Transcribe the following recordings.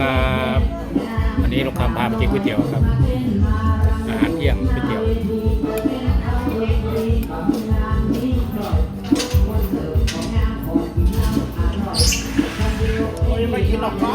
ครับวันนี้เราคำพาไปกินก๋วยเตี๋ยวครับ อาหารเที่ยงก๋วยเตี๋ยวไม่กินหรอกเขา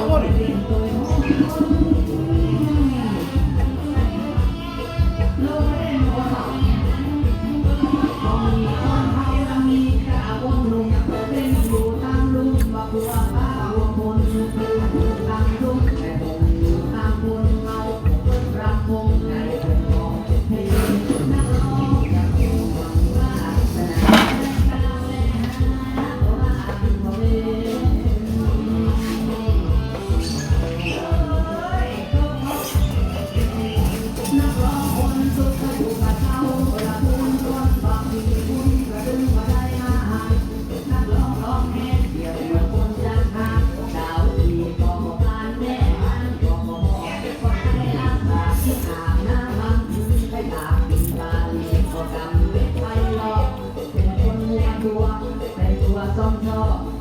เลย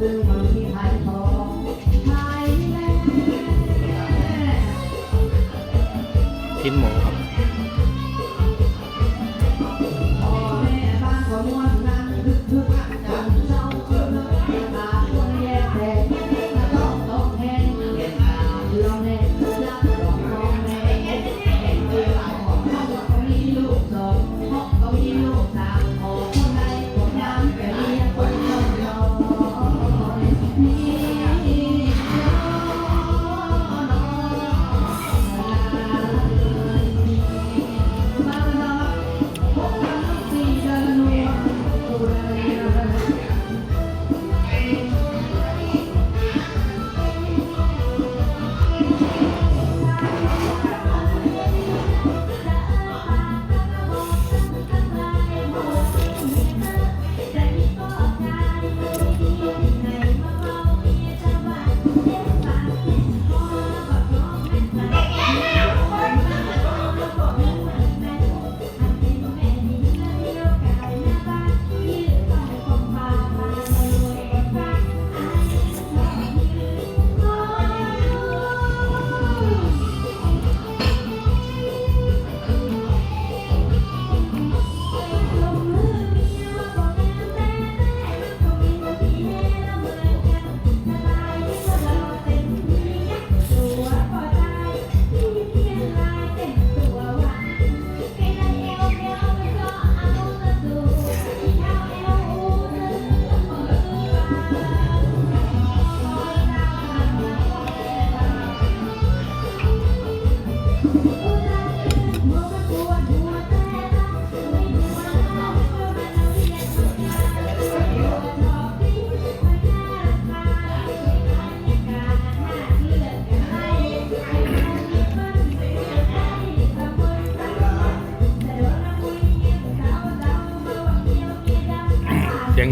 ซึ่งมันมีไ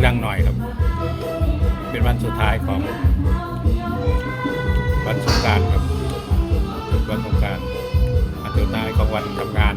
ดังหน่อยครับ เป็นวันสุดท้ายของวันสงการครับวันสงการวันสุดท้ายของวันทำงาน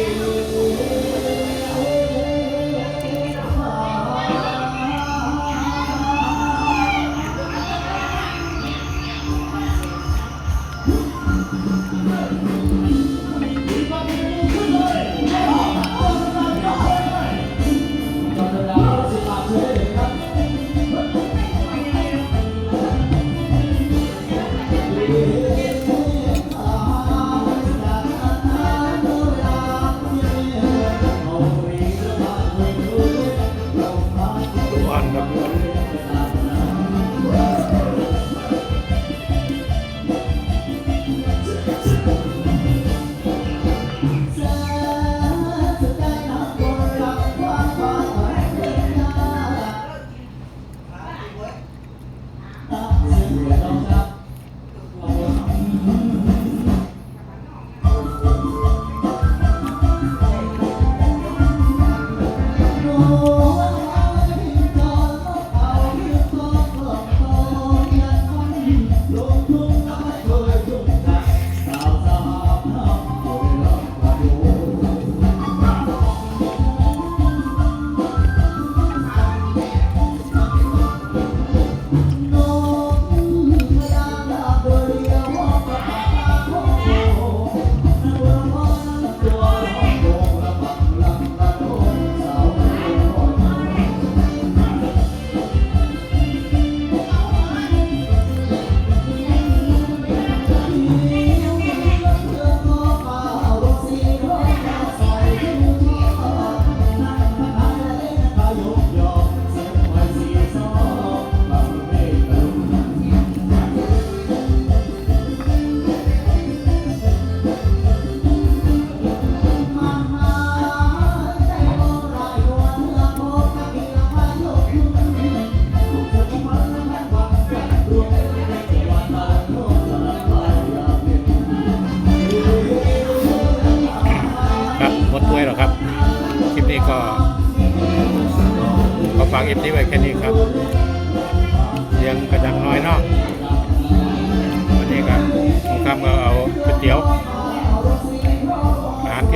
Senhor,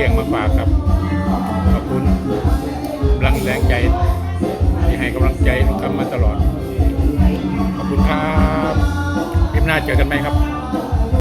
ยงมาฝากครับ ขอบคุณกำลังแรงใจ ที่ให้กำลังใจลุกคำมาตลอด ขอบคุณครับคลิปหน้าเจอกันไหมครับ